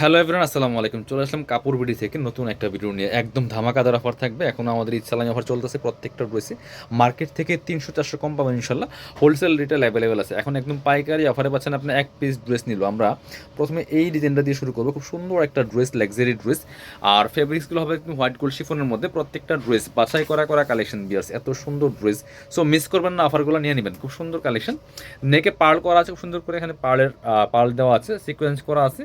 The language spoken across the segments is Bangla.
হ্যালো এভরিওয়ান আসসালামু আলাইকুম। চলে আসলাম কাপড় বিডি থেকে নতুন একটা ভিডিও নিয়ে। একদম ধামাকাদার অফার থাকবে। এখন আমাদের সালামি অফার চলতেছে, প্রত্যেকটা ড্রেসে মার্কেট থেকে তিনশো, চারশো কম পাবেন ইনশাল্লাহ। হোলসেল রিটেল অ্যাভেলেবেল আছে। এখন একদম পাইকারি অফারে পাচ্ছেন আপনি এক পিস ড্রেস নিল। আমরা প্রথমে এই ডিজাইনটা দিয়ে শুরু করব। খুব সুন্দর একটা ড্রেস লাক্সারি ড্রেস আর ফেব্রিক্সগুলো হবে একদম হোয়াইট গোল্ড শিফনের মধ্যে। প্রত্যেকটা ড্রেস বাছাই করা করা কালেকশন বিয়ার্স এত সুন্দর ড্রেস সো মিস করবেন না অফারগুলো নিয়ে নেবেন। খুব সুন্দর কালেকশন নেকে পার্ল করা আছে, খুব সুন্দর করে এখানে পার্লের পার্ল দেওয়া আছে সিকোয়েন্স করা আছে।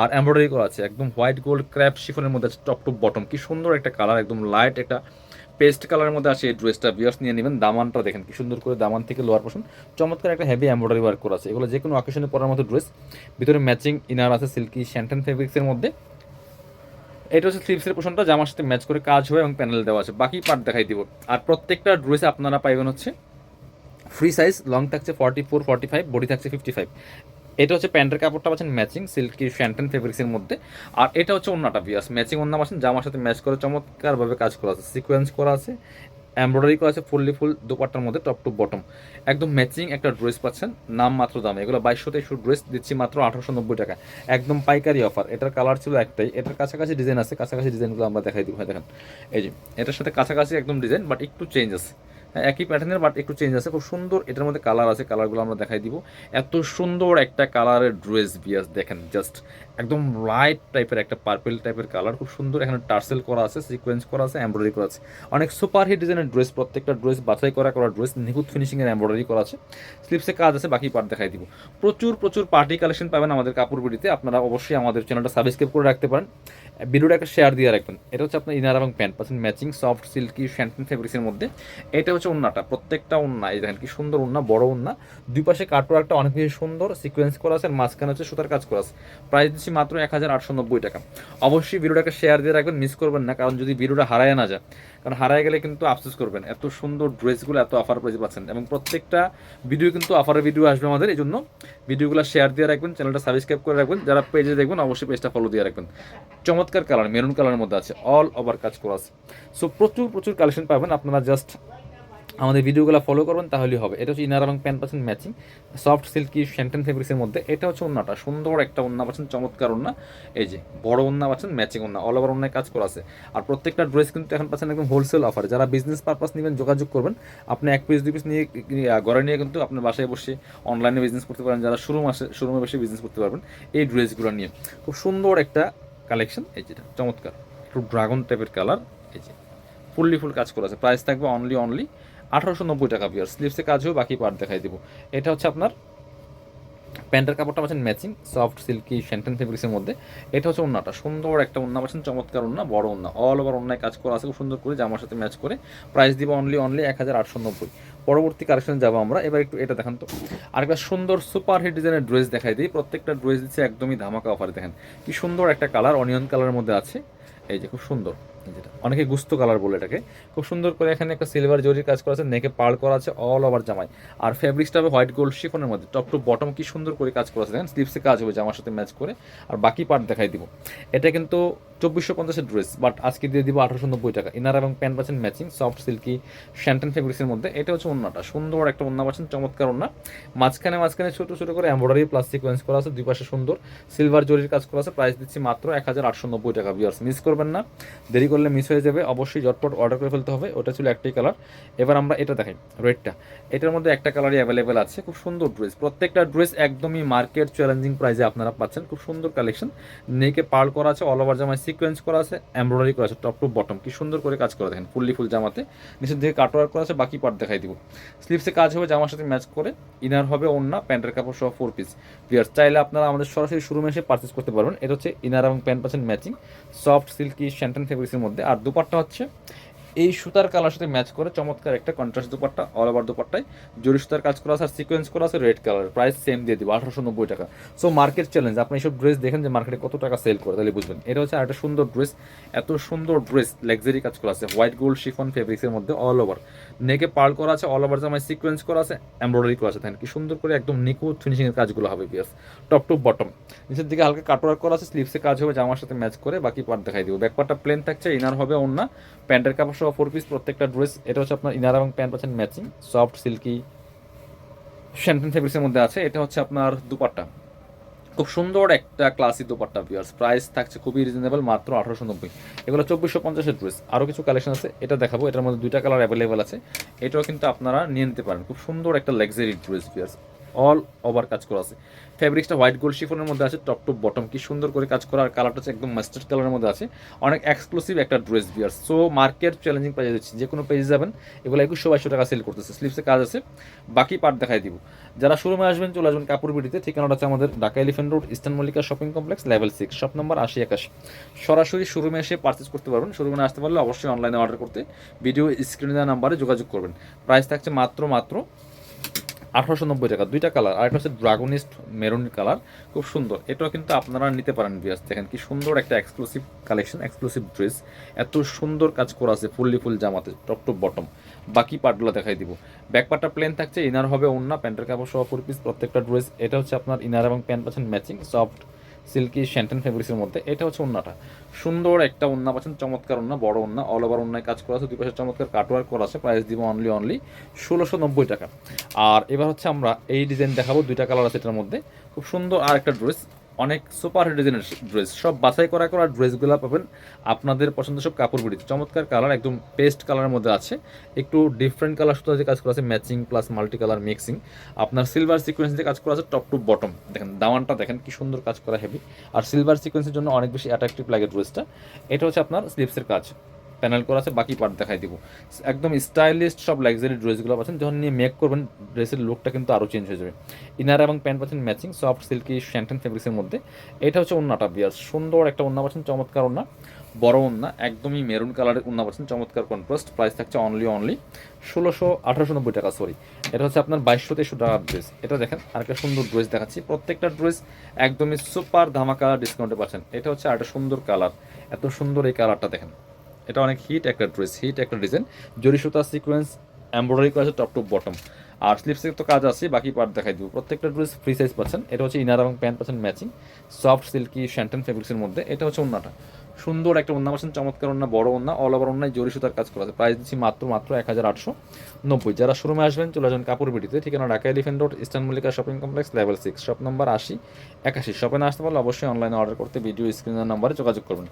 আর এমব্রয়ডারি করা আছে। একদম হোয়াইট গোল্ড ক্র্যাপ শিফনের মধ্যে আছে টপ টু বটম কি সুন্দর একটা কালার একদম লাইট একটা পেস্ট কালারের মধ্যে আছে এই ড্রেসটা বিয়ার্স নিয়ে নেবেন দামানটা দেখেন, কি সুন্দর করে দামান থেকে লোয়ার পোর্শন চমৎকার একটা হেভি এমব্রয়ডারি ওয়ার্ক করা আছে। এগুলো যে কোনো অকেশনে পরার মতো ড্রেস ভিতরে ম্যাচিং ইনার আছে সিল্কি শ্যান্টেন ফেব্রিক্সের মধ্যে। এটা হচ্ছে স্লিপসের পোর্শনটা জামার সাথে ম্যাচ করে কাজ হয় এবং প্যানেল দেওয়া আছে। বাকি পার্ট দেখাই দিব। আর প্রত্যেকটা ড্রেসে আপনারা পাইবেন হচ্ছে ফ্রি সাইজ লং থাকছে forty four forty five body থাকছে ফিফটি ফাইভ এটা হচ্ছে প্যান্টের কাপড়টা পাচ্ছেন ম্যাচিং সিল্কি শ্যান্টেন ফেব্রিক্সের মধ্যে। আর এটা হচ্ছে অন্যটা বিয়াস ম্যাচিং অন্য পাচ্ছেন জামার সাথে ম্যাচ করে চমৎকারভাবে কাজ করা আছে। সিকোয়েন্স করা আছে এমব্রয়ডারি করা আছে ফুললি ফুল দোপাট্টার মধ্যে টপ টু বটম একদম ম্যাচিং একটা ড্রেস পাচ্ছেন, নাম মাত্র দামে। এগুলো বাইশশো তেইশশো ড্রেস দিচ্ছি মাত্র আঠারোশো নব্বই টাকা। একদম পাইকারি অফার এটার কালার ছিল একটাই। এটার কাছাকাছি ডিজাইন আছে, কাছাকাছি ডিজাইনগুলো আমরা দেখাই দিব। হ্যাঁ দেখেন। এই যে, এটার সাথে কাছাকাছি একদম ডিজাইন বাট একটু চেঞ্জ আছে একই প্যাটার্নের বাট একটু চেঞ্জ আছে। খুব সুন্দর এটার মধ্যে কালার আছে। কালারগুলো আমরা দেখাই দিব। এত সুন্দর একটা কালারের ড্রেস বিয়াস, দেখেন জাস্ট একদম লাইট টাইপের একটা পার্পেল টাইপের কালার খুব সুন্দর। এখানে টার্সেল করা আছে সিকোয়েন্স করা আছে এমব্রয়ডারি করা আছে। অনেক সুপার হিট ডিজাইনের ড্রেস প্রত্যেকটা ড্রেস বাছাই করা করা ড্রেস নিখুঁত ফিনিশিংয়ের এমব্রয়ডারি করা আছে। স্লিপসে কাজ আছে, বাকি পার্ট দেখাই দিব। প্রচুর প্রচুর পার্টি কালেকশন পাবেন আমাদের কাপড় বিড়িতে। আপনারা অবশ্যই আমাদের চ্যানেলটা সাবস্ক্রাইব করে রাখতে পারেন। ভিডিওটা একটা শেয়ার দিয়ে রাখবেন। এটা হচ্ছে আপনার ইনার এবং প্যান্ট পাচ্ছেন ম্যাচিং সফট সিল্কি শ্যান্টিন ফেব্রিক্সের মধ্যে। এটা হচ্ছে উন্নাটা, প্রত্যেকটা উন্না। এই দেখেন কি সুন্দর উন্না, বড় উন্না। দুই পাশে কাটওয়ার্কটা অনেক বেশি সুন্দর। সিকোয়েন্স করা আছে আর মাঝখানে হচ্ছে সুতার কাজ করা আছে। প্রাইস দিচ্ছি মাত্র এক হাজার আটশো নব্বই টাকা। অবশ্যই ভিডিওটাকে শেয়ার দিয়ে রাখবেন মিস করবেন না, কারণ যদি ভিডিওটা হারায় না যায়, কারণ হারায় গেলে কিন্তু আফসোস করবেন, এত সুন্দর ড্রেসগুলো, এত অফার প্রাইসে পাচ্ছেন, এবং প্রত্যেকটা ভিডিও কিন্তু অফারের ভিডিও আসবে আমাদের, এই জন্য ভিডিওগুলো শেয়ার দিয়ে রাখবেন চ্যানেলটা সাবস্ক্রাইব করে রাখবেন, যারা পেজে দেখবেন, অবশ্যই পেজটা ফলো দিয়ে রাখবেন। চমৎকার কালার মেরুন কালারের মধ্যে আছে অল ওভার কাজ করা আছে। সো প্রচুর প্রচুর কালেকশন পাবেন, আপনারা জাস্ট আমাদের ভিডিওগুলো ফলো করবেন, তাহলেই হবে। এটা হচ্ছে ইনার এবং প্যান্ট পাচ্ছেন ম্যাচিং সফট সিল্কি শ্যান্টেন ফেব্রিক্সের মধ্যে। এটা হচ্ছে ওন্নাটা। সুন্দর একটা ওন্না পাচ্ছেন, চমৎকার ওন্না। এই যে, বড় ওন্না পাচ্ছেন ম্যাচিং ওন্না। অল ওভার ওন্নায় কাজ করা আছে। আর প্রত্যেকটা ড্রেস কিন্তু এখন পাচ্ছেন একদম হোলসেল অফার যারা বিজনেস পারপাস নেবেন, যোগাযোগ করবেন। আপনি এক পিস দুই পিস নিয়ে ঘরে নিয়ে কিন্তু আপনার বাসায় বসে অনলাইনে বিজনেস করতে পারেন। যারা শোরুম আসে শোরুমে বসে বিজনেস করতে পারবেন এই ড্রেসগুলো নিয়ে। খুব সুন্দর একটা কালেকশন এই যেটা, চমৎকার। একটু ড্রাগন টাইপের কালার এই যে, ফুললি ফুল কাজ করা আছে। প্রাইস থাকবে অনলি অনলি আঠারোশো নব্বই টাকা বিয়ার স্লিভসে কাজ হবে, বাকি পার্ট দেখাই দিব। এটা হচ্ছে আপনার প্যান্টের কাপড়টা পাচ্ছেন ম্যাচিং সফট সিল্কি শ্যান্টেন ফেব্রিক্সের মধ্যে। এটা হচ্ছে ওন্নাটা। সুন্দর একটা ওন্না পাচ্ছেন, চমৎকার ওন্না, বড় ওন্না। অল ওভার ওন্নায় কাজ করা আছে, খুব সুন্দর করে জামার সাথে ম্যাচ করে। প্রাইস দিব অনলি অনলি এক হাজার আটশো নব্বই। পরবর্তী কালেকশনে যাব আমরা। এবার একটু এটা দেখান তো। আরেকটা সুন্দর সুপার হিট ডিজাইনের ড্রেস দেখাই দিই। প্রত্যেকটা ড্রেস দিচ্ছে একদমই ধামাকা অফারে দেখেন কি সুন্দর একটা কালার অনিয়ন কালারের মধ্যে আছে। এই যে খুব সুন্দর যেটা। অনেকে গুস্ত কালার বলে এটাকে। খুব সুন্দর করে এখানে একটা সিলভার জরির কাজ করা আছে নেকে পার্ল করা আছে অল ওভার জামাই আর ফেব্রিক্সটা হবে হোয়াইট গোল্ড শিফনের মধ্যে। টপ টু বটম কি সুন্দর করে কাজ করা আছে দেখেন স্লিপসে কাজ হবে জামার সাথে ম্যাচ করে। আর বাকি পার্ট দেখাই দিব। এটা কিন্তু চব্বিশশো পঞ্চাশের ড্রেস বাট আজকে দিয়ে দিব আঠারোশো নব্বই টাকা। ইনার এবং প্যান্ট পাচ্ছেন ম্যাচিং সফট সিল্কি শ্যান্টেন ফেব্রিক্সের মধ্যে। এটা হচ্ছে অন্যটা সুন্দর একটা অন্য পাচ্ছেন, চমৎকার অন্য মাঝখানে মাঝখানে ছোট ছোট করে এম্ব্রয়ডারি প্লাস সিকোয়েন্স করা আছে, দুই পাশে সুন্দর। সিলভার জরির কাজ করা আছে প্রাইস দিচ্ছি মাত্র এক হাজার আটশো নব্বই টাকা বিয়ার্স মিস করবেন না। দেরি করলে মিস হয়ে যাবে। অবশ্যই ঝটপট অর্ডার করে ফেলতে হবে। ওটা ছিল একটাই কালার এবার আমরা এটা দেখাই রেডটা এটার মধ্যে একটা কালারই অ্যাভেলেবেল আছে। খুব সুন্দর ড্রেস প্রত্যেকটা ড্রেস একদমই মার্কেট চ্যালেঞ্জিং প্রাইসে আপনারা পাচ্ছেন। খুব সুন্দর কালেকশন নেকে পার্ল করা আছে অল ওভার জামায় সিকোয়েন্স করা আছে এমব্রয়ডারি করা আছে টপ টু বটম কি সুন্দর করে কাজ করা দেখেন, ফুললি ফুল জামাতে। নিচের দিকে কাটওয়ার্ক করা আছে, বাকি পার্ট দেখাই দিব। স্লিপসে কাজ হবে, জামার সাথে ম্যাচ করে। ইনার হবে ওন্না প্যান্টের কাপড় সহ ফোর পিস পিয়ার চাইলে আপনারা আমাদের সরাসরি শোরুমে এসে পারচেস করতে পারবেন। এটা হচ্ছে ইনার এবং প্যান্ট পাচ্ছেন ম্যাচিং সফট সিল্কি শ্যান্টেন ফেব্রিক্সের মধ্যে। আর দুপাট্টা হচ্ছে এই সুতার কালার সাথে ম্যাচ করে চমৎকার একটা কন্ট্রাস্ট দুপাট্টা অল ওভার দুপাট্টায়। জরি সুতার কাজ করা আছে আর সিকোয়েন্স করা আছে রেড কালার প্রাইস সেম দিয়ে দিব, আঠারোশো নব্বই টাকা। সো মার্কেট চ্যালেঞ্জ আপনি এইসব ড্রেস দেখেন যে মার্কেটে কত টাকা সেল করে, তাহলে বুঝবেন। এটা হচ্ছে একটা সুন্দর ড্রেস এত সুন্দর ড্রেস লাক্সারি কাজ করা আছে। হোয়াইট গোল্ড শিফন ফেব্রিক্সের মধ্যে অল ওভার নেকে পার্ল করা আছে অল ওভার জামায় সিকোয়েন্স করা আছে এমব্রয়ডারি করা আছে। দেখেন কি সুন্দর করে একদম নিখুঁত ফিনিশিংয়ের কাজগুলো হবে বিয়াস টপ টু বটম নিচের দিকে হালকা কাটওয়ার্ক করা আছে স্লিপসে কাজ হবে, জামার সাথে ম্যাচ করে বাকি পার্ট দেখাই দিব। ব্যাক পার্টটা প্লেন থাকছে ইনার হবে অন্য প্যান্টের কাপড় সহ ফোর পিস প্রত্যেকটা ড্রেস এটা হচ্ছে আপনার ইনার এবং প্যান্ট পাচ্ছেন ম্যাচিং সফট সিল্কি শ্যান্টেন ফেব্রিক্সের মধ্যে আছে, এটা হচ্ছে আপনার দুপাট্টা। খুব সুন্দর একটা ক্লাসি দোপাট্টা ভিউয়ার্স প্রাইস থাকছে খুবই রিজনেবল মাত্র আঠারোশো নব্বই। এগুলো চব্বিশশো পঞ্চাশের ড্রেস আরও কিছু কালেকশন আছে, এটা দেখাবো, এটার মধ্যে দুইটা কালার অ্যাভেলেবেল আছে। এটাও কিন্তু আপনারা নিয়ে নিতে পারেন। খুব সুন্দর একটা luxury dress viewers all over কাজ করা আছে। ফ্যাব্রিক্সটা হোয়াইট গোল্ড শিফনের মধ্যে আছে টপ টু বটম কি সুন্দর করে কাজ করা আর কালারটা হচ্ছে একদম মাস্টার্ড কালারের মধ্যে আছে। অনেক এক্সক্লুসিভ একটা dress viewers so market challenging price দিচ্ছি যে কোনো পেজে যাবেন, এগুলো একুশশো বাইশশো টাকা সেল করতেছে। স্লিপসে কাজ আছে। বাকি পার্ট দেখাই দিব। যারা শোরুমে আসবেন, চলে আসবেন কাপড় বিডিতে ঠিকানাটা হচ্ছে আমাদের Dhaka elephant road eastern Mallika shopping complex level six shop number আশি একাশি। সরাসরি শোরুমে এসে পারচেস করতে পারবেন। শোরুমে আসতে পারলে অবশ্যই অনলাইনে অর্ডার করতে। ভিডিও স্ক্রিনে দেওয়া নাম্বারে যোগাযোগ করবেন। প্রাইস থাকছে মাত্র মাত্র আঠারোশো নব্বই টাকা। দুইটা কালার আর একটা হচ্ছে ড্রাগনিস্ট মেরুন কালার খুব সুন্দর। এটাও কিন্তু আপনারা নিতে পারেন বিয়াস দেখেন কি সুন্দর একটা এক্সক্লুসিভ কালেকশন এক্সক্লুসিভ ড্রেস এত সুন্দর কাজ করা আছে ফুললি ফুল জামাতে টপ টপ বটম বাকি পার্টগুলো দেখাই দিব। ব্যাক পার্টটা প্লেন থাকছে ইনার হবে ওন্না প্যান্টের কাপড় সহ ফোর পিস প্রত্যেকটা ড্রেস এটা হচ্ছে আপনার ইনার এবং প্যান্ট পাচ্ছেন ম্যাচিং সফট সিল্কি শ্যান্টেন ফেব্রিক্সের মধ্যে। এটা হচ্ছে ওন্নাটা সুন্দর একটা ওন্না পাচ্ছেন, চমৎকার ওন্না বড় ওন্না অল ওভার ওন্নায় কাজ করা আছে, দুই পাশে চমৎকার কাটওয়ার্ক করা আছে প্রাইস দিব অনলি অনলি ষোলোশো নব্বই টাকা। আর এবার হচ্ছে আমরা এই ডিজাইন দেখাবো, দুইটা কালার আছে এটার মধ্যে। খুব সুন্দর আর একটা ড্রেস অনেক সুপার ডিজাইনের ড্রেস। সব বাছাই করা করা ড্রেসগুলো পাবেন আপনাদের পছন্দ সব কাপড় বিড়িতে চমৎকার কালার, একদম পেস্ট কালারের মধ্যে আছে। একটু ডিফারেন্ট কালার সুতো দিয়ে কাজ করা আছে matching plus multi colour mixing আপনার সিলভার সিকোয়েন্স দিয়ে কাজ করা আছে টপ টু বটম দেখেন দামানটা দেখেন, কি সুন্দর কাজ করা হেভি আর সিলভার সিকোয়েন্সের জন্য অনেক বেশি অ্যাট্রাকটিভ লাগে ড্রেসটা। এটা হচ্ছে আপনার স্লিপসের কাজ। প্যানেল করা আছে, বাকি পার্ট দেখাই দিব। একদম স্টাইলিস্ট সব লাক্সারি ড্রেসগুলো পাচ্ছেন, যখন নিয়ে মেক করবেন ড্রেসের লুকটা কিন্তু আরও চেঞ্জ হয়ে যাবে। ইনার এবং প্যান্ট পাচ্ছেন ম্যাচিং সফট সিল্কি শ্যান্টেন ফেব্রিক্সের মধ্যে। এটা হচ্ছে ওন্নাটা বিয়ার সুন্দর একটা ওন্না পাচ্ছেন, চমৎকার ওন্না বড় ওন্না একদমই মেরুন কালারের ওন্না পাচ্ছেন, চমৎকার কন্ট্রাস্ট প্রাইস থাকছে অনলি অনলি ষোলোশো আঠারোশো নব্বই টাকা সরি এটা হচ্ছে আপনার বাইশশো তেইশশো টাকার ড্রেস এটা দেখেন আর একটা সুন্দর ড্রেস দেখাচ্ছি। প্রত্যেকটা ড্রেস একদমই সুপার ধামাকা ডিসকাউন্টে পাচ্ছেন। এটা হচ্ছে আর একটা সুন্দর কালার এত সুন্দর এই কালারটা দেখেন। এটা অনেক হিট একটা ড্রেস হিট একটা ডিজাইন জরি সুতা সিকোয়েন্স এমব্রয়ডারি করা আছে টপ টু বটম আর স্লিপসে তো কাজ আছে, বাকি পার্ট দেখাই দিব। প্রত্যেকটা ড্রেস ফ্রি সাইজ পাচ্ছেন। এটা হচ্ছে ইনার এবং প্যান্ট পাচ্ছেন ম্যাচিং সফট সিল্কি শ্যান্টেন ফেব্রিক্সের মধ্যে। এটা হচ্ছে ওন্নাটা। সুন্দর একটা ওন্না পাচ্ছেন, চমৎকার ওন্না, বড় ওন্না অল ওভার ওন্নায় জরি সুতার কাজ করা আছে। প্রাইস দিচ্ছি মাত্র মাত্র এক হাজার আটশো নব্বই। যারা শোরুমে আসবেন, চলে আসবেন কাপড় বিটিতে ঠিকানা Dhaka elephant road eastern Mallika shopping complex level six shop number আশি, একাশি। শপে না আসতে পারলে অবশ্যই অনলাইনে অর্ডার করতে ভিডিও স্ক্রিনের নাম্বারে যোগাযোগ করবেন।